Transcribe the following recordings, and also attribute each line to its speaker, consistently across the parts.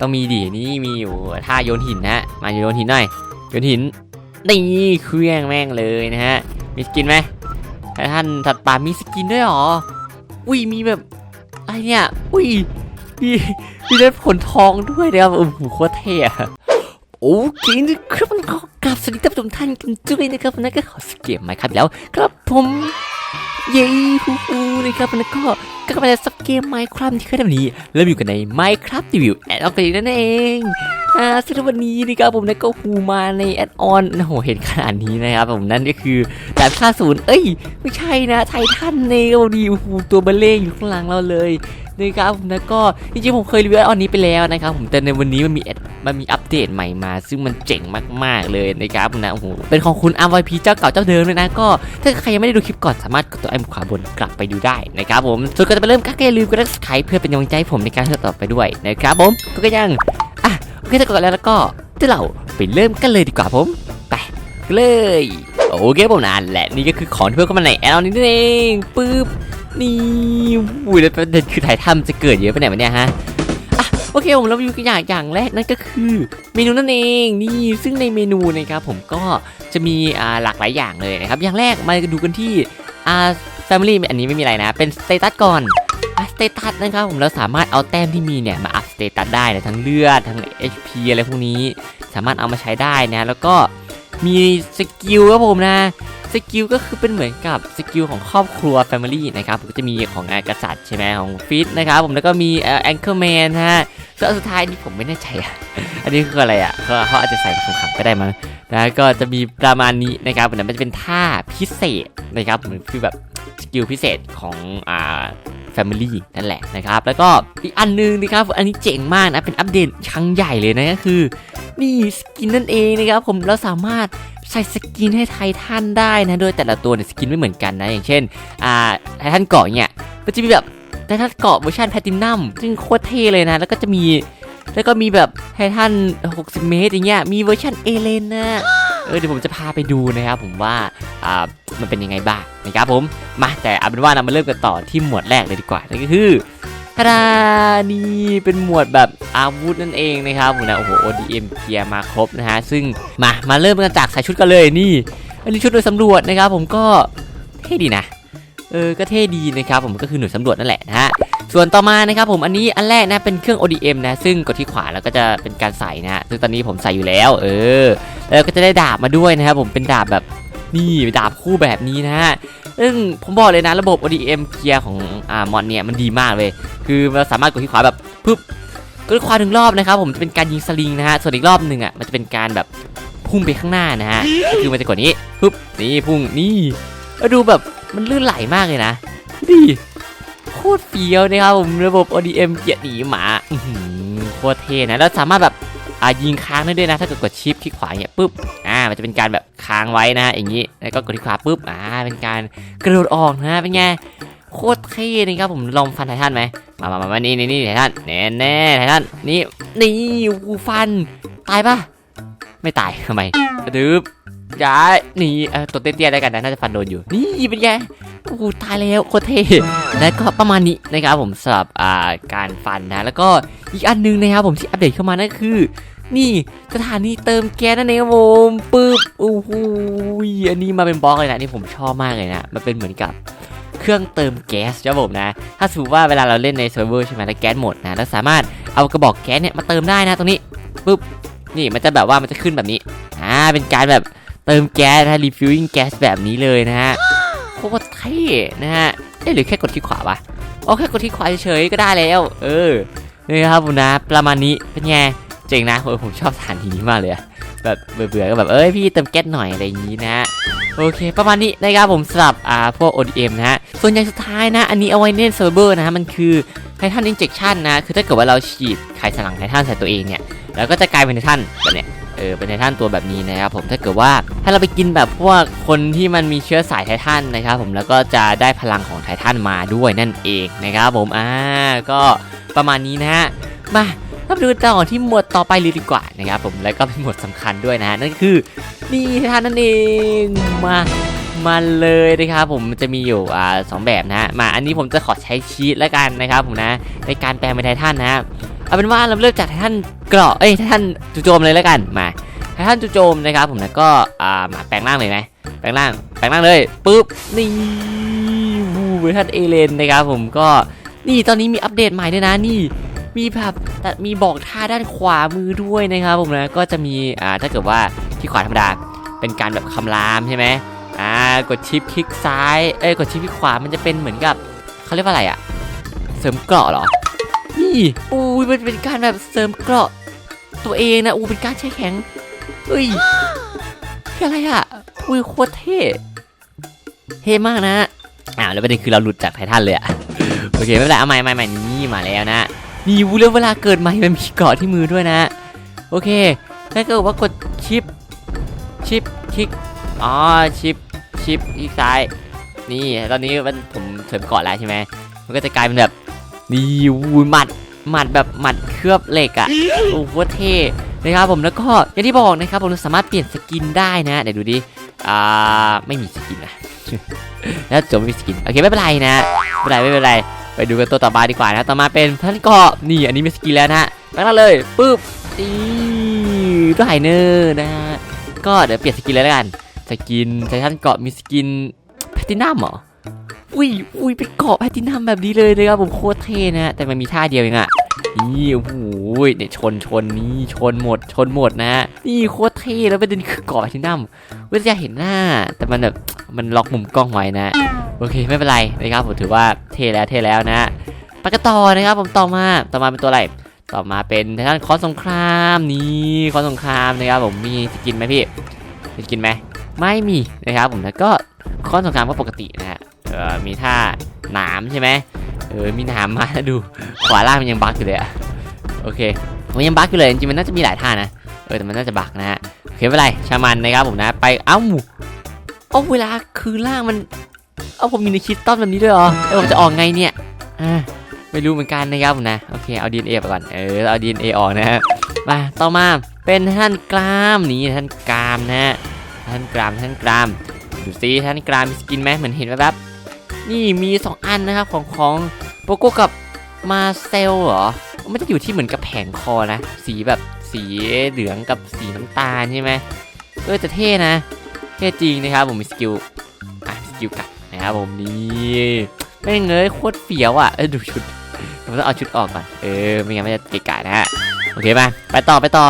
Speaker 1: ต้องมีดินี่มีอยู่ท่าโยนหินนะ มาโยนหินหน่อยโยนหินนี่เครื่องแม่งเลยนะฮะมีสกินไหมท่านสัตว์ป่ามีสกินด้วยเหรออุ้ยมีแบบอะไรเนี่ยอุ้ยมีมีได้ผลทองด้วยนะครับโอ้โหโคตรเท่อะโอเคนะครับมันขอกราบสวัสดีท่านผู้ชมท่านกันด้วยนะครับนั่นก็ขอสเกมไหมครับแล้ว ครับผม เย้ฮู้ฮู้นะครับแล้วก็ก็กลับมาจากสักเกมไมค์ครับที่เคยทำนี้เริ่มอยู่กันในไมค์ครับรีวิวแอดออนกันนั่นเองอ่าสำหรับวันนี้นะครับผมนะก็ฮูมาในแอดออนโอ้โหเห็นขนาดนี้นะครับผมนั่นก็คือด่านค่าศูนย์เอ้ย ไม่ใช่นะไททันในลดีฮูตัวเบลเล่อยู่ข้างหลังเราเลย นะครับผมนะก็จริงๆผมเคยรีวิวอดอนนี้ไปแล้วนะครับผมแต่ในวันนี้มันมีอดมันมีอัปเดตใหม่มา ซึ่งมันเจ๋งมากๆเลยนะครับผมนะโอ้โหเป็นของคุณ RYP เจ้าเก่าเจ้าเดิมเลยนะก็ถ้าใครยังไม่ได้ดูคลิปก่อนสามารถกดตัวไอ้ขวาบนกลับไปดูได้นะครับผมส่วนก่อนจะไปเริ่มก็อย่าลืมกด subscribe เพื่อเป็นกำลังใจผมในการทำต่อไปด้วยนะครับผมก็ยังอะโอเคถ้ากดแล้วแล้วก็เดี๋ยวเราไปเริ่มกันเลยดีกว่าผมไปเลยโอเคผมนะและนี่ก็คือของที่เพิ่มเข้ามาในแอลนี้นั่นเองปึ๊บ นี่อุ้ยแล้วประเด็นคือถ่ายทำจะเกิดเยอะไปไหนวะเนี่ยฮะโอเคผมเราไปดูกันอย่างอย่างแรกนั่นก็คือเมนูนั่นเองนี่ซึ่งในเมนูนะครับผมก็จะมีอ่าหลากหลายอย่างเลยนะครับอย่างแรกมาดูกันที่อ่า Family อันนี้ไม่มีอะไรนะ เป็นสเตตัสก่อนสเตตัสนะครับผมเราสามารถเอาแต้มที่มีเนี่ยมาอัพสเตตัสได้นะทั้งเลือดทั้ง HP อะไรพวกนี้ สามารถเอามาใช้ได้นะ แล้วก็มีสกิลครับผมนะ สกิลก็คือเป็นเหมือนกับสกิลของครอบครัว Family นะครับผมก็จะมีของงานกษัตริย์ใช่ไหมของฟิตนะครับผมแล้วก็มีแองเกิลแมนฮะส่วนอันสุดท้ายนี่ผมไม่แน่ใจอะอันนี้คืออะไรอะเขาเขาอาจจะใส่มาขำๆก็ได้มั้งนะก็จะมีประมาณนี้นะครับเหมือนมันจะเป็นท่าพิเศษนะครับเหมือนคือแบบสกิลพิเศษของอ่า Family นั่นแหละนะครับ แล้วก็อีกอันนึงนะครับ อันนี้เจ๋งมากนะ เป็นอัปเดตครั้งใหญ่เลยนะก็คือ นี่สกินนั่นเองนะครับผมเราสามารถ ใส่สกินให้ไททันได้นะ โดยแต่ละตัวเนี่ยสกินไม่เหมือนกันนะ อย่างเช่น อ่า ไททันเกาะเนี่ยก็จะมีแบบไททันเกาะเวอร์ชันแพลตินัมซึ่งโคตรเท่เลยนะ แล้วก็จะมี แล้วก็มีแบบไททัน 60 เมตรอย่างเงี้ย มีเวอร์ชันเอเลนนะเออเดี๋ยวผมจะพาไปดูนะครับผมว่าอ่ามันเป็นยังไงบ้างนะครับผม มาแต่เอาเป็นว่าเรามาเริ่มกันต่อที่หมวดแรกเลยดีกว่านั่นก็คือ ทานี่เป็นหมวดแบบอาวุธนั่นเองนะครับผมนะโอ้โห ODM เกียร์มาครบนะฮะซึ่งมามาเริ่มกันจากใส่ชุดกันเลยนี่ อันนี้ชุดโดยสำรวจนะครับ ผมก็เท่ดีนะเออก็เท่ดีนะครับผมก็คือหน่วยสำรวจนั่นแหละนะฮะส่วนต่อมานะครับผมอันนี้อันแรกนะเป็นเครื่อง ODM นะซึ่งกดที่ขวาแล้วก็จะเป็นการใส่นะฮะซึ่งตอนนี้ผมใส่อยู่แล้ว เออแล้วก็จะได้ดาบมาด้วยนะครับผมเป็นดาบแบบ นี่ดาบคู่แบบนี้นะฮะซึ่งผมบอกเลยนะระบบ ODM เกียร์ของอ่ามอนเนี่ยมันดีมากเลย คือเราสามารถกดที่ขวาแบบปึ๊บกดขวาหนึ่งรอบนะครับผมจะเป็นการยิงสลิงนะฮะส่วนอีกรอบหนึ่งอะมันจะเป็นการแบบพุ่งไปข้างหน้านะฮะก็คือมันจะกดนี้ปึ๊บนี่พุ่งนี่ดูแบบมันลื่นไหลมากเลยนะดูดิโคตรเฟี้ยวนะครับผมระบบ ODM เกียร์หนีหมาโคตรเท่นะแล้วสามารถแบบอ่ายิงค้างได้ด้วยนะ ถ้าเกิดกดชิปที่ขวาเนี่ยปุ๊บอ มันจะเป็นการแบบค้างไว้นะอย่างนี้แล้วก็กดที่ขวาปุ๊บอ่าเป็นการกระโดดออกนะเป็นไงโคตรเท่นะครับผมลองฟันไททันไหมมามามานี่นี่นี่ไททันแน่แน่ไททันนี่นี่กูฟันตายปะไม่ตายทำไมกระดึบย้ายนี่เออตัวเตี้ยๆได้กันนะน่าจะฟันโดนอยู่ นี่เป็นไงโอ้โหตายแล้วโคตรเท่และก็ประมาณนี้นะครับผมสำหรับอ่าการฟันนะ แล้วก็อีกอันหนึงนะครับผมที่อัปเดตเข้ามานั่นคือ นี่สถานีเติมแก๊สนั่นเองครับผมปึ๊บโอ้โหอันนี้มาเป็นบล็อกเลยนะนี่ผมชอบมากเลยนะมันเป็นเหมือนกับเครื่องเติมแก๊สครับผมนะ ถ้าสมมติว่าเวลาเราเล่นในเซิร์ฟเวอร์ใช่ไหมแล้วแก๊สหมดนะแล้วสามารถเอากระบอกแก๊สเนี่ยมาเติมได้นะตรงนี้ปึ๊บนี่มันจะแบบว่ามันจะขึ้นแบบนี้อ่าเป็นการแบบเติมแก๊สนะรีฟิลลิ่งแก๊สแบบนี้เลยนะฮะโคตรเท่นะฮะเอ๊หรือแค่กดที่ขวาปะโอแค่กดที่ขวาเฉยๆก็ได้แล้ว เออนี่ครับผมนะ ประมาณนี้เป็นไง เจ๋งนะโอ้ยผมชอบสถานที่นี้มากเลยแบบเบื่อๆก็แบบเอ้ยพี่เติมแก๊สหน่อยอะไรอย่างนี้นะโอเค ประมาณนี้นะครับผมสำหรับอ่าพวก ODM นะฮะ ส่วนอย่างสุดท้ายนะ อันนี้เอาไว้เล่นเซิร์ฟเวอร์นะฮะ มันคือไททันอินเจ t ชันนะ คือถ้าเกิดว่าเราฉีดไขสลังไททันใส่ตัวเองเนี่ย แล้วก็จะกลายเป็นไททันแบบเนี้ยเออเป็นไททันตัวแบบนี้นะครับผมถ้าเกิดว่าถ้าเราไปกินแบบพวกคนที่มันมีเชื้อสายไททันนะครับผมแล้วก็จะได้พลังของไททันมาด้วยนั่นเองนะครับผมอ่าก็ประมาณนี้นะฮะมา เราไปดูต่อที่หมวดต่อไปเลยดีกว่านะครับผมแล้วก็เป็นหมวดสำคัญด้วยนะฮะนั่นคือนี่ททันนั่นเองมามาเลยนะครับผมจะมีอยู่อ่าสองแบบนะฮะมาอันนี้ผมจะขอใช้ชีตแล้วกันนะครับผมนะในการแปลงเป็นไททันนะฮะเอาเป็นว่าเราเริ่มจากไททันเกราะเอ้ยไททันจู่โจมเลยแล้วกันมาไททันจู่โจมนะครับผมนะก็อ่ามาแปลงร่างเลยไหมแปลงร่างแปลงร่างเลยปุ๊บนี่วูไททันเอเลนนะครับผมก็นี่ตอนนี้มีอัปเดตใหม่ด้วยนะนี่ มีแบบแต่มีบอกท่าด้านขวามือด้วยนะครับผมนะก็จะมีอ่าถ้าเกิดว่าที่ขวาธรรมดาเป็นการแบบคำรามใช่ไหมอ่ากดชิปคลิกซ้ายเอ้ยกดชิปคลิกขวามันจะเป็นเหมือนกับเขาเรียกว่าอะไรอะเสริมเกราะเหรอนี่อู้ยมันเป็นการแบบเสริมเกราะตัวเองนะอู้เป็นการใช้แข็งเอ้ยคืออะไรอะอุ้ยโคตรเท่เท่มากนะอ้าวแล้วประเด็นคือเราหลุดจากไททันเลยอะโอเคไม่เป็นไรเอาใหม่ใหม่ใหม่นี่มาแล้วนะ นี่วูเรื่องเวลาเกิดใหม่มันมีเกาะที่มือด้วยนะ โอเคถ้าเกิดว่ากดชิป ชิปคลิก อ๋อ ชิป ชิปอีกซ้าย นี่ ตอนนี้มันผมเสริมเกาะแล้วใช่ไหม มันก็จะกลายเป็นแบบนี่วูหมัด หมัดแบบหมัดเคลือบเหล็กอะ่ะ โอ้โหเท่นะครับผม แล้วก็อย่างที่บอกนะครับผมเราสามารถเปลี่ยนสกินได้นะเดี๋ยวดูดิ อ่า ไม่มีสกินนะแล้วจบไม่มีสกิน โอเคไม่เป็นไรนะไม่เป็นไรไม่เป็นไร ไปดูกันตัวต่อมาดีกว่านะต่อมาเป็นท่านเกาะนี่อันนี้มีสกินแล้วนะฮะไปเลยปึ๊บนี่ด้วไฮเนอร์นะฮะก็เดี๋ยวเปลี่ยนสกินเลแล้วกันสกินไททันเกาะมีสกินแพทินัมเหรออุ้ยอุ้ยเป็นเกาะแพทินัมแบบนี้เลยนะครับผมโคตรเท่นะแต่มันมีท่าเดียวเองอะนี่โอ้โหเนี่ยชนชนนี่ชนหมดชนหมดนะนี่โคตรเท่แล้วประเด็นคือเกาะแพทินัมเว้ยจะเห็นหน้า แต่มันแบบมันล็อกมุมกล้องไว้นะ โอเคไม่เป็นไรนะครับผมถือว่าเทแล้วเทแล้วนะฮะไปกต่อนะครับผมต่อมาต่อมาเป็นตัวอะไรต่อมาเป็นทางด้านคอสสงครามนี่คอสสงครามนะครับผมมีสกินไหมพี่มีสกินไหมไม่มีนะครับผมแล้วก็คอสสงครามก็ปกตินะฮะเออมีท่าหนามใช่ไหมเออมีหนามมาดูขวาล่างมันยังบั๊กอยู่เลยอะโอเคมันยังบั๊กอยู่เลยจริงมันน่าจะมีหลายท่านะเออแต่มันน่าจะบั๊กนะฮะโอเคไม่เป็นไรชามันนะครับผมนะไปเอ้าเอาเวลาคืนล่างมัน เอาผมมีในคิดต้อนแบบนี้ด้วยเหรอแล้วผมจะออกไงเนี่ยอ่าไม่รู้เหมือนกันนะครับผมนะโอเคเอา DNA ไปก่อนเออเอา DNA ออกนะฮะมาต่อมาเป็นท่านกรามนี่ท่านกรามนะฮะท่านกรามท่านกรามดูซิท่านกรามมีสกินไหมเหมือนเห็นแวบนี่มี2อันนะครับของของโปโกกับมาเซลเหรอมันจะอยู่ที่เหมือนกับแผงคอนะ สีแบบสีเหลืองกับสีน้ำตาลใช่ไหมเออจะเท่นะเท่จริงนะครับผมมีสกิลอะสกิลกัด นะครับผมนี่แม่งเลยโคตรเฟี้ยวอะเออดูชุดผมต้องเอาชุดออกก่อนเออไม่งั้นไมันจะเกะกะนะฮะโอเคป่ะไปต่อไปต่อ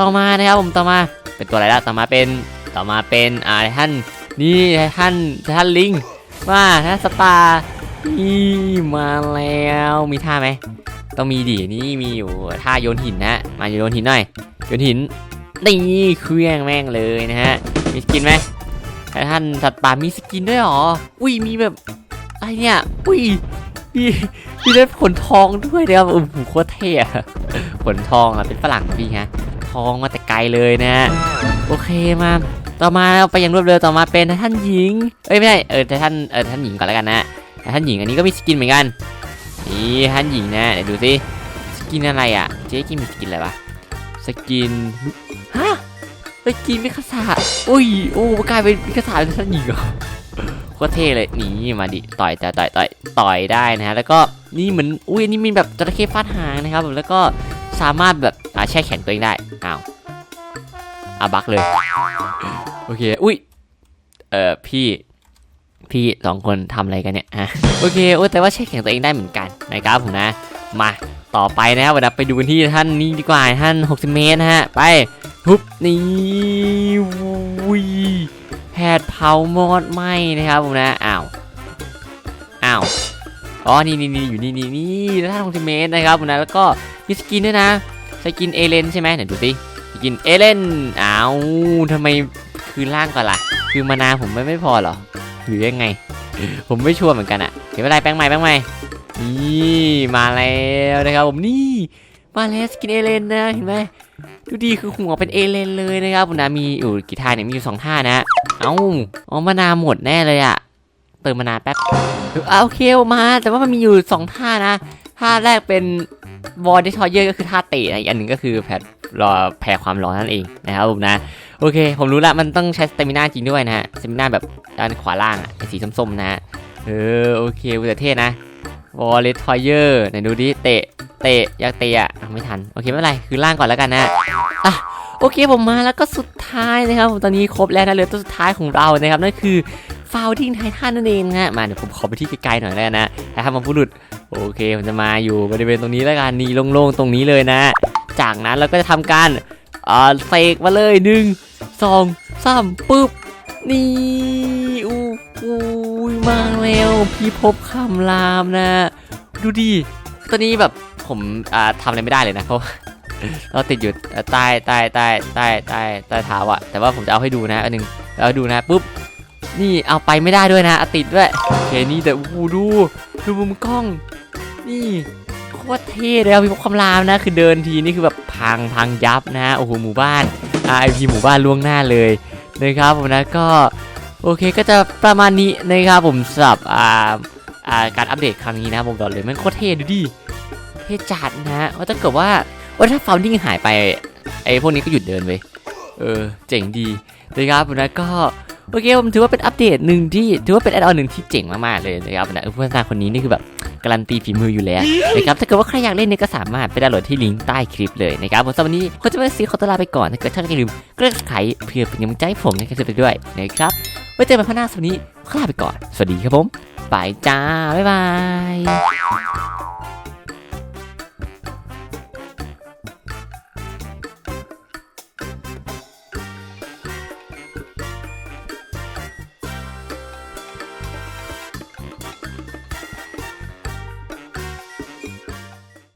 Speaker 1: ต่อมานะครับผมต่อมาเป็นตัวอะไรละต่อมาเป็นต่อมาเป็นอ่าท่านนี่ท่านท่านลิงว่าท่านสตาร์นี่มาแล้วมีท่าไหมต้องมีดินี่มีอยู่ท่าโยนหินนะมาโยนหินหน่อยโยนหินนี่เครื่องแม่งเลยนะฮะมีกินไหม ท่านสัตว์ป่ามีสกินด้วยหรอ อุ้ยมีแบบอะไรเนี่ย อุ้ยมีมีได้ผลทองด้วยนะครับโอ้โหโคตรเท่อะผลทองอะเป็นฝรั่งพี่ฮะทองมาแต่ไกลเลยนะ โอเคมาต่อมาเราไปอย่างรวดเร็วต่อมาเป็นท่านหญิง เอ้ยไม่ใช่เออท่านเออท่านหญิงก่อนแล้วกันนะท่านหญิงอันนี้ก็มีสกินเหมือนกันนี่ท่านหญิงนะเดี๋ยวดูสิสกินอะไรอะเจ๊กินมีสกินอะไรวะสกิน ฮะสกินมิคาสาอุ้ย โอ้กลายเป็นมิคาสาเป็นท่านหญิงเหรอโคตรเท่เลยนี่มาดิ ต่อยแต่ต่อยต่อยต่อยได้นะฮะ แล้วก็นี่เหมือน อุ้ยนี่มีแบบจระเข้ฟาดหางนะครับผมแล้วก็สามารถแบบอ่าแช่แข็งตัวเองได้ อ้าวอาบักเลย โอเค อุ้ย เอ่อ พี่ พี่สองคนทำอะไรกันเนี่ยฮะโอเค โอ้แต่ว่าแช่แข็งตัวเองได้เหมือนกันนะครับผมนะ มา ต่อไปนะครับวันนี้ไปดูกันที่ท่านนี้ดีกว่า ท่าน 60 เมตรนะฮะ ไป ทุบนี่วุ้ยแพทย์เผามอดไหมนะครับผมนะอ้าวอ้าวอ๋อนี่นี่นี่อยู่นี่นี่นี่ท่านของเมตรนะครับผมนะแล้วก็มีสกินด้วยนะสกินเอเลนใช่ไหมไหนดูสิสกินเอเลนอ้าวทำไมคือล่างก่อนล่ะ คือมานาผมไม่ไม่พอหรอหรือยังไง ผมไม่ชัวร์เหมือนกันอะเดี๋ยวไม่เป็นไรแป้งใหม่แป้งใหม่นี่มาแล้วนะครับผมนี่มาแล้วสกินเอเลนนะเห็นไหม ดูดีคือหัวเป็นเอเลนเลยนะครับผมนะมีอยู่กี่ท่าเนี่ยมีอยู่สองท่านะ เอ้าอ๋อมานาวหมดแน่เลยอะเติมมานาวแป๊บเออเอาโอเคมา แต่ว่ามันมีอยู่สองท่านะท่าแรกเป็นวอร์ดทอยเยอร์ก็คือท่าเตะนะอีกอันหนึ่งก็คือแผดรอแผ่ความร้อนนั่นเองนะครับผมนะโอเค ผมรู้ละมันต้องใช้สเตมินาจริงด้วยนะฮะสเตมินาแบบด้านขวาล่างอะไอสีส้มๆนะฮะเออโอเคแต่เท่นะวอร์ดทอยเยอร์ไหนดูดิเตะ เตะอยากเตะอะไม่ทันโอเคไม่เป็นไรคือล่างก่อนแล้วกันนะอะโอเคผมมาแล้วก็สุดท้ายนะครับผมตอนนี้ครบแล้วนะเหลือตัวสุดท้ายของเรานะครับนั่นคือฟาวดิ้งไททันนั่นเองนะมาเดี๋ยวผมขอไปที่ไกลๆหน่อยแล้วกันะไททันมาพูดโอเคผมจะมาอยู่บริเวณตรงนี้แล้วกันนี่โล่งๆตรงนี้เลยนะ จากนั้นเราก็จะทำการเอ่าเสกมาเลยหนึ่งสองสามปึ๊บนี่อู้อู้ยมาแล้วพี่พบคำรามนะ ดูดิตอนนี้แบบ ผมอ่าทำอะไรไม่ได้เลยนะเพราะเราติดอยู่ใต้ใต้ใต้ใต้ใต้ใต้เท้าอะแต่ว่าผมจะเอาให้ดูนะอันหนึ่งเอาดูนะปุ๊บนี่เอาไปไม่ได้ด้วยนะติดด้วยโอเคนี่แต่อู้ดูดูมุมกล้อง นี่โคตรเท่เลยพี่พกคำรามนะ คือเดินทีนี่คือแบบพังพังยับนะโอ้โหหมู่บ้านไอพีหมู่บ้านล่วงหน้าเลยนะครับผมนะก็โอเคก็จะประมาณนี้นะครับผมสำหรับอ่าการอัปเดตครั้งนี้นะผมบอกเลยมันโคตรเท่ดูดิ ท่จัดนะฮะว่าถ้าเกิดว่าว่าถ้าฟาวดิ้งหายไปไอ้พวกนี้ก็หยุดเดินไปเออเจ๋งดีนะครับผมนะก็โอเคผมถือว่าเป็นอัปเดตหนึ่งที่ถือว่าเป็นแอดออนหนึ่งที่เจ๋งมากๆเลยนะครับนะผู้พัฒนาคนนี้นี่คือแบบการันตีฝีมืออยู่แล้วนะครับถ้าเกิดว่าใครอยากเล่นเนี่ยก็สามารถไปดาวน์โหลดที่ลิงก์ใต้คลิปเลยนะครับผมสำหรับวันนี้ก็จะไปซีขอตัวลาไปก่อนถ้าเกิดท่านอย่าลืมกดไลค์เพื่อเป็นกำลังใจให้ผมในการจะไปด้วยนะครับไว้เจอกันพัฒนาสำหรับวันนี้ขอลาไปก่อน สวัสดีครับผมไปจ้าบ๊ายบาย